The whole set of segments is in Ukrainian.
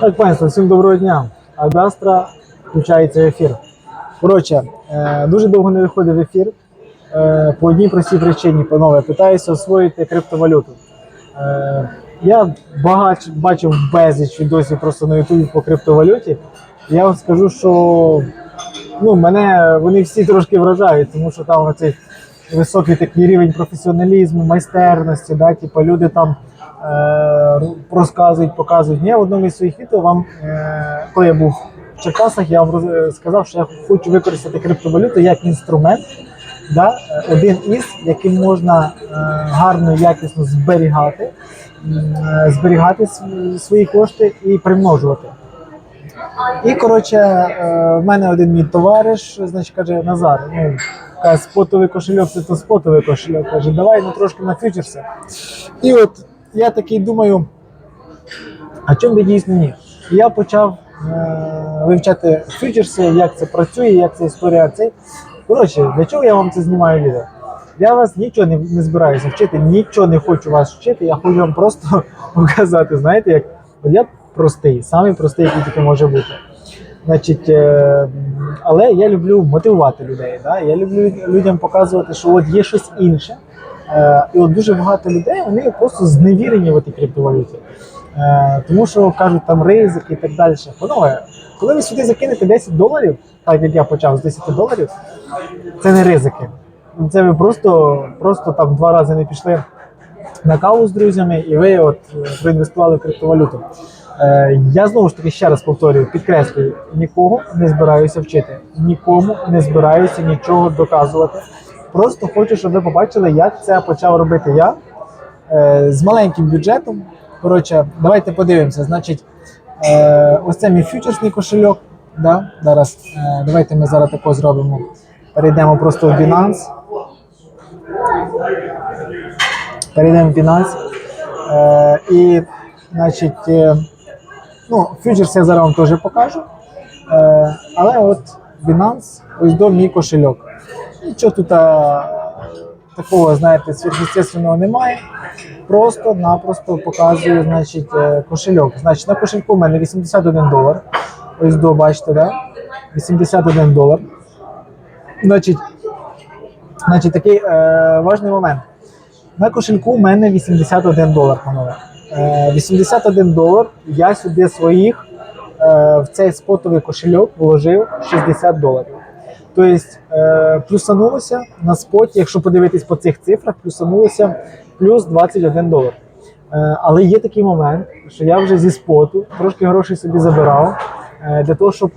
Так, панство, всім доброго дня. Адастра включається в ефір. Коротше, е, дуже довго не виходив ефір. Е, по одній простій причині, панове, питаюся освоїти криптовалюту. Е, я багач, бачив безліч відосів просто на Ютубі по криптовалюті. Я вам скажу, що ну, мене вони всі трошки вражають, тому що там оцей високий такий рівень професіоналізму, майстерності, да, типу люди там розказують, показують. Я в одному із своїх відео вам, е, коли я був в Черкасах, я вам сказав, що я хочу використати криптовалюту як інструмент, да, е, один із, яким можна е, гарно якісно зберігати, е, зберігати свої кошти і примножувати. І коротше, е, в мене один мій товариш, значить, каже, Назар, ну, каже, спотовий кошельок, це то спотовий кошельок. Каже, давай ну трошки на фьючерси. І от я такий думаю, а чому би дійсно ні? Я почав е, вивчати фьючерси, як це працює, як ця історія цей. Коротше, для чого я вам це знімаю відео? Я вас нічого не, не збираюся вчити, нічого не хочу вас вчити. Я хочу вам просто показати, знаєте, як я простий, самий простий, який тільки може бути. Значить, е, але я люблю мотивувати людей. Да? Я люблю людям показувати, що от є щось інше. Е, і от дуже багато людей вони просто зневірені в цій криптовалюті. Е, тому що кажуть там ризик і так далі. Панове, коли ви сюди закинете 10 доларів, так як я почав з 10 доларів, це не ризики. Це ви просто, просто там два рази не пішли на каву з друзями, і ви от е, проінвестували в криптовалюту. Я знову ж таки ще раз повторюю, підкреслюю, нікого не збираюся вчити, нікому не збираюся нічого доказувати. Просто хочу, щоб ви побачили, як це почав робити я е, з маленьким бюджетом. Коротше, давайте подивимося. Значить, е, ось це мій фьючерсний кошельок. Да? Зараз, е, давайте ми зараз тако зробимо. Перейдемо просто в Binance. Перейдемо в Binance. Е, і, значить, е, ну, фьючерс я зараз вам теж покажу. Е, але от Binance, ось до мій кошельок. Нічого тут такого, знаєте, сверхъестественного немає. Просто-напросто показую значить, е, кошельок. Значить, на кошельку у мене 81 долар. Ось до, бачите, да? 81 долар. Значить, значить такий е, важний момент. На кошельку у мене 81 долар, панове. Е, 81 долар я сюди своїх е, в цей спотовий кошельок вложив 60 доларів. Тобто е, плюсанулося на споті, якщо подивитись по цих цифрах, плюсанулося плюс 21 долар. Е, але є такий момент, що я вже зі споту трошки грошей собі забирав е, для того, щоб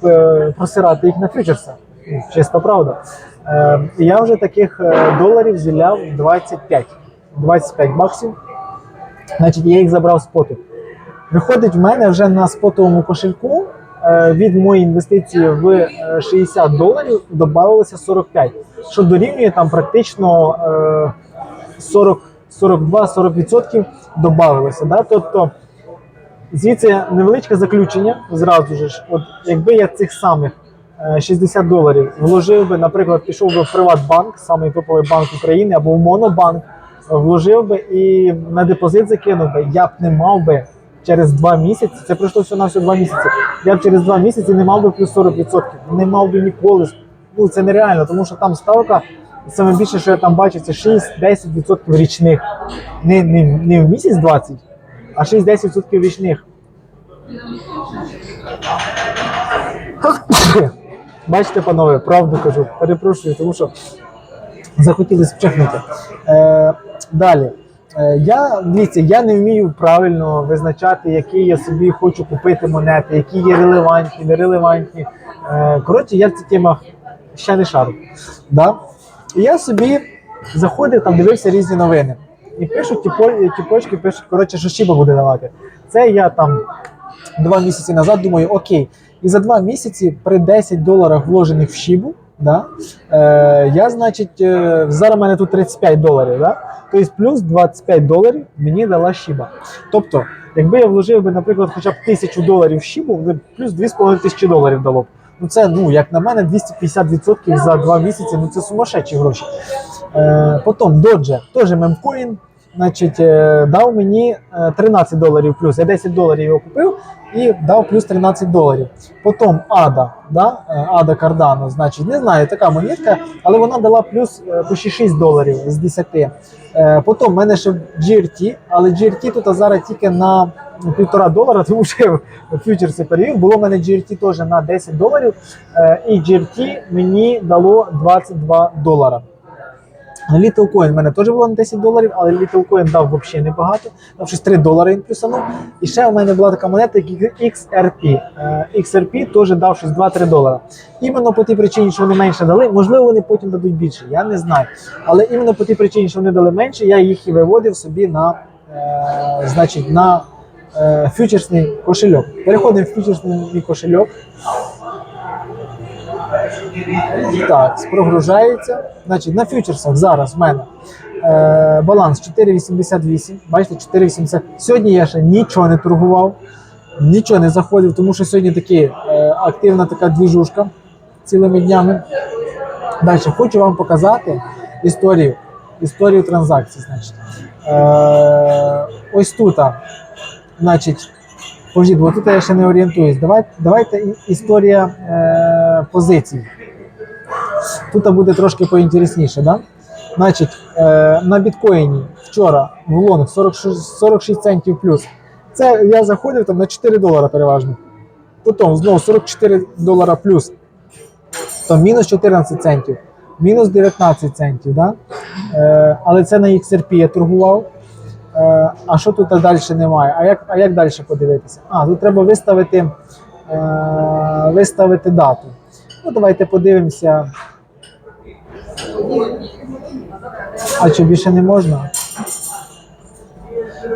просирати їх на фьючерсах. Ну, Чиста правда. Я вже таких доларів зіляв 25. 25 баксів. Значить, я їх забрав споту. Виходить, в мене вже на спотовому кошельку від моєї інвестиції в е, 60 доларів додавалося 45, що дорівнює там практично е, 40, 42-40% додавалося. Да? Тобто звідси невеличке заключення зразу ж. От якби я цих самих е, 60 доларів вложив би, наприклад, пішов би в Приватбанк, самий топовий банк України, або в Монобанк, вложив би і на депозит закинув би, я б не мав би через два місяці, це пройшло все на все два місяці. Я б через два місяці не мав би плюс 40%. Не мав би ніколи. Ну це нереально, тому що там ставка. Саме більше, що я там бачу, це 6-10% річних. Не, не, не в місяць 20, а 6-10% річних. Бачите, панове, правду кажу, перепрошую, тому що захотілося вчихнути. Е, далі. Е, я дивіться, я не вмію правильно визначати, які я собі хочу купити монети, які є релевантні, нерелевантні. Е, коротше, я в цих темах ще не шарю. Да? І я собі заходив, там дивився різні новини. І пишуть, ті, по- почки пишуть, коротше, що Шіба буде давати. Це я там два місяці назад думаю, окей. І за два місяці при 10 доларах вложених в Шібу, да, е, я, значить, е, зараз в мене тут 35 доларів. Да? Тобто плюс 25 доларів мені дала Шіба. Тобто, якби я вложив би, наприклад, хоча б тисячу доларів в Шібу, плюс 2,5 тисячі доларів дало б. Ну це, ну, як на мене, 250% за два місяці, ну це сумасшедші гроші. Е, потім Doge, теж мемкоін. значить, е, дав мені е, 13 доларів плюс. Я 10 доларів його купив і дав плюс 13 доларів. Потім Ада, да? е, Ада Кардано, значить, не знаю, така монетка, але вона дала плюс е, почти 6 доларів з 10. Е, Потім в мене ще GRT, але GRT тут зараз тільки на півтора долара, тому що фьючерси перевів. Було в мене GRT теж на 10 доларів, і GRT мені дало 22 долара. Coin в мене теж було на 10 доларів, але Coin дав взагалі небагато, дав щось 3 долари він плюсанув. І ще у мене була така монета, як XRP. Е, XRP теж дав щось 2-3 долара. Іменно по тій причині, що вони менше дали, можливо, вони потім дадуть більше, я не знаю. Але іменно по тій причині, що вони дали менше, я їх і виводив собі на, е, значить, на е, фьючерсний кошельок. Переходимо в фьючерсний кошельок. Так, прогружається. Значить, на фьючерсах зараз в мене е, баланс 4,88. Бачите, 4,80. Сьогодні я ще нічого не торгував, нічого не заходив, тому що сьогодні такі, е, активна така двіжушка цілими днями. Далі хочу вам показати історію, історію транзакцій. Значить. Е, ось тут. Значить, Пождіть, бо тут я ще не орієнтуюсь. Давайте, давайте історія е, позицій. Тут буде трошки поінтересніше, да? Значить, е, на біткоїні вчора в лонг 46, 46 центів плюс. Це я заходив там на 4 долара переважно. Потім знову 44 долара плюс. То мінус 14 центів, мінус 19 центів. Да? Е, але це на XRP я торгував. Е, а що тут далі немає? А як, а як далі подивитися? А, тут треба виставити, е, виставити дату. Ну, давайте подивимося. А що більше не можна?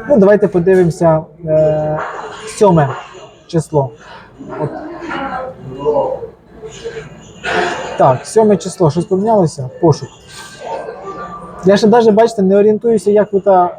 Ну, давайте подивимося е, 7 число. От. Так, 7 число. Щось помінялося? Пошук. Я ще навіть, бачите, не орієнтуюся, як тут е,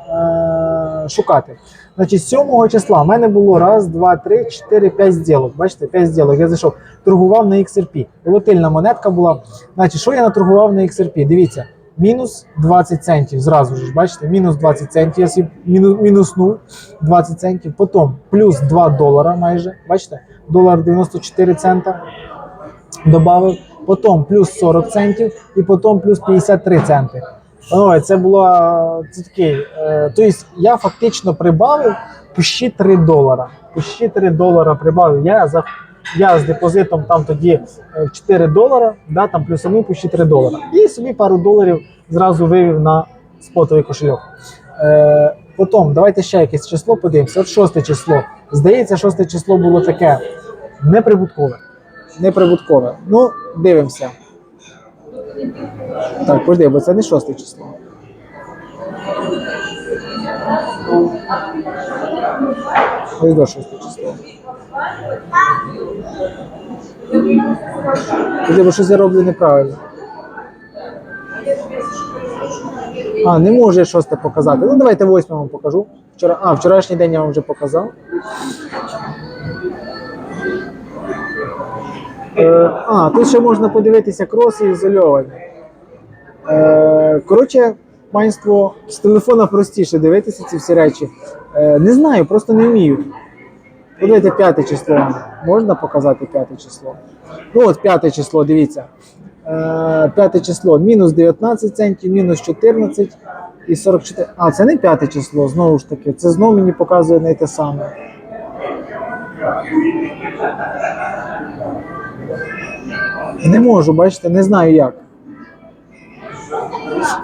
шукати. Значить, 7 числа в мене було раз, два, три, чотири, п'ять зділок. Бачите, 5 зділок. Я зайшов, торгував на XRP. Волатильна монетка була. Значить, що я наторгував на XRP? Дивіться, мінус 20 центів. Зразу ж, бачите, мінус 20 центів. Я собі міну- мінуснув 20 центів. Потім плюс 2 долара майже. Бачите, долар 94 цента добавив. Потім плюс 40 центів і потім плюс 53 центи. Ой, це було е, це такий. Е, тобто я фактично прибавив почти 3 долара. Почти 3 долара прибавив. Я за я з депозитом там тоді е, 4 долара, да, там плюсанув почти 3 долара. І собі пару доларів зразу вивів на спотовий кошельок. Е, потім давайте ще якесь число подивимося. От шосте число. Здається, шосте число було таке неприбуткове. Неприбуткове. Ну, дивимося. Так, пожди, бо це не шосте число. Ось до шосте число. Пожди, бо щось я роблю неправильно. А, не можу я шосте показати. Ну, давайте восьме вам покажу. Вчора, а, вчорашній день я вам вже показав. А, тут ще можна подивитися кроси ізольовані. Е, коротше, панство, з телефона простіше дивитися ці всі речі. Е, не знаю, просто не вмію. Подивіться п'яте число. Можна показати п'яте число? Ну от п'яте число, дивіться. Е, п'яте число мінус 19 центів, мінус 14 і 44. А, це не п'яте число, знову ж таки. Це знову мені показує не те саме. Не можу, бачите, не знаю як.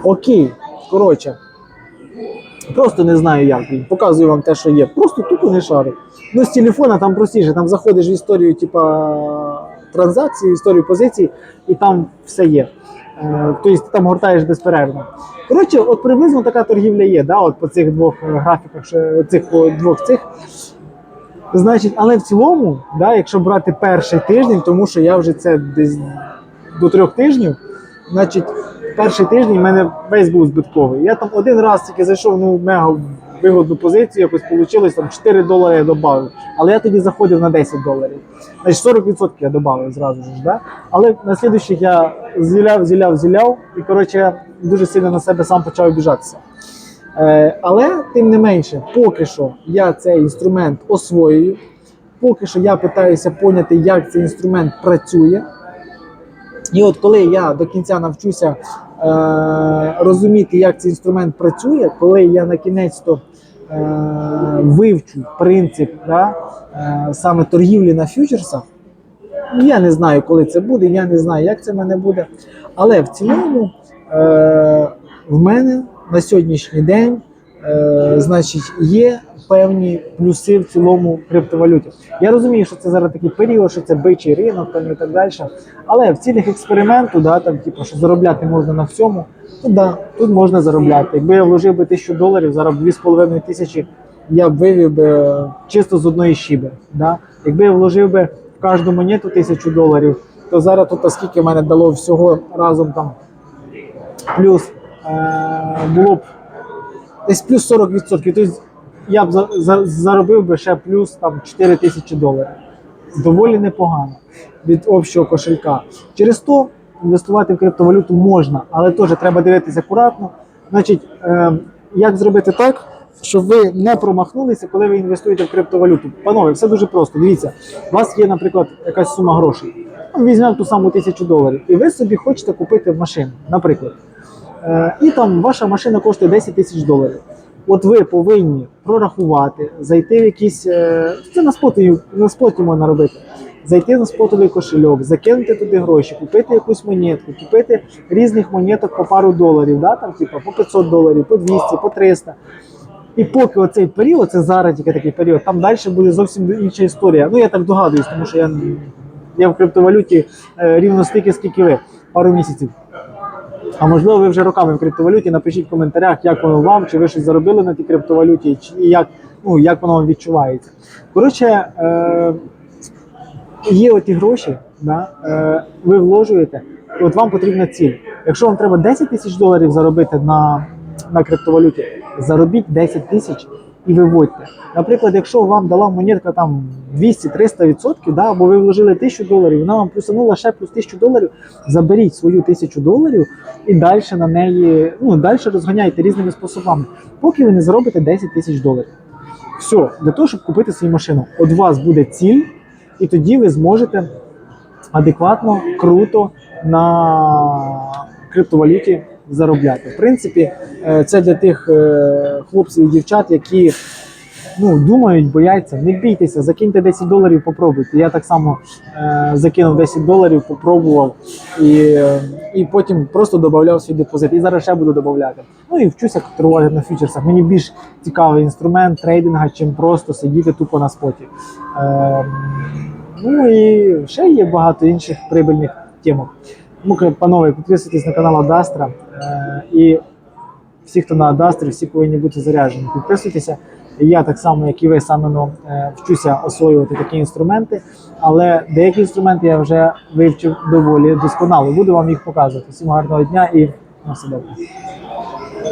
Окей, коротше. Просто не знаю як. Показую вам те, що є. Просто тупо не шарю. Ну, з телефона там простіше, там заходиш в історію, типа транзакції, історію позицій, і там все є. Е, Тобто ти там гортаєш безперервно. Коротше, от приблизно така торгівля є, да, от по цих двох е, графіках, цих двох цих. Значить, але в цілому, да, якщо брати перший тиждень, тому що я вже це десь до трьох тижнів, значить, перший тиждень в мене весь був збитковий. Я там один раз тільки зайшов ну, мега вигодну позицію, якось вийшло, там 4 долари я додав. Але я тоді заходив на 10 доларів. Значить, 40% я додав зразу ж. Да? Але на слідуючих я зіляв, зіляв, зіляв, і коротше, дуже сильно на себе сам почав обіжатися. Е, але тим не менше, поки що я цей інструмент освоюю, поки що я питаюся поняти, як цей інструмент працює. І от коли я до кінця навчуся е, розуміти, як цей інструмент працює, коли я на кінець то е, вивчу принцип да, е, саме торгівлі на фьючерсах, я не знаю, коли це буде, я не знаю, як це в мене буде. Але в цілому е, в мене на сьогоднішній день е, значить, є певні плюси в цілому криптовалюті. Я розумію, що це зараз такий період, що це бичий ринок там, і так далі. Але в цілях експерименту, да, там, типу, що заробляти можна на всьому, то да, тут можна заробляти. Якби я вложив би тисячу доларів, зараз 2,5 тисячі я б вивів би чисто з одної щіби. Да? Якби я вложив би в кожну монету тисячу доларів, то зараз тут а скільки в мене дало всього разом там плюс було б десь плюс 40%. Тобто я б за, за, заробив би ще плюс там 4 тисячі доларів. Доволі непогано від общого кошелька. Через то інвестувати в криптовалюту можна, але теж треба дивитися акуратно. Значить, е, як зробити так, щоб ви не промахнулися, коли ви інвестуєте в криптовалюту? Панове, все дуже просто. Дивіться, у вас є, наприклад, якась сума грошей. Візьмемо ту саму тисячу доларів, і ви собі хочете купити машину, наприклад. Е, і там ваша машина коштує 10 тисяч доларів. От ви повинні прорахувати, зайти в якийсь. е, Це на споті, на споті можна робити. Зайти на спотовий кошельок, закинути туди гроші, купити якусь монетку, купити різних монеток по пару доларів, да, там, типу, по 500 доларів, по 200, по 300. І поки оцей період, це зараз тільки такий період, там далі буде зовсім інша історія. Ну я так догадуюсь, тому що я, я в криптовалюті е, рівно стільки, скільки ви, пару місяців. А можливо, ви вже роками в криптовалюті. Напишіть в коментарях, як воно вам, чи ви щось заробили на тій криптовалюті, чи як, ну, як воно вам відчувається. Коротше, е, є оті гроші, да, е, ви вложуєте, от вам потрібна ціль. Якщо вам треба 10 тисяч доларів заробити на, на криптовалюті, заробіть 10 тисяч і виводьте. Наприклад, якщо вам дала монетка там 200-300%, да, або ви вложили 1000 доларів, вона вам плюсанула ще плюс 1000 доларів, заберіть свою 1000 доларів і далі на неї, ну, далі розганяйте різними способами, поки ви не заробите 10 тисяч доларів. Все, для того, щоб купити свою машину. От вас буде ціль, і тоді ви зможете адекватно, круто на криптовалюті заробляти. В принципі, е, це для тих е, хлопців і дівчат, які ну, думають, бояться. Не бійтеся, закиньте 10 доларів, попробуйте. Я так само е, закинув 10 доларів, попробував і, і потім просто додавав свій депозит. І зараз ще буду додавати. Ну і вчуся торгувати на фьючерсах. Мені більш цікавий інструмент трейдинга, чим просто сидіти тупо на споті. Ну і ще є багато інших прибильних темок. Тому, панове, підписуйтесь на канал Адастра. І всі, хто на Адастрі, всі повинні бути заряджені. Підписуйтеся. Я так само, як і ви, саме ну, е, вчуся освоювати такі інструменти, але деякі інструменти я вже вивчив доволі досконало. Буду вам їх показувати. Всім гарного дня і на все добре.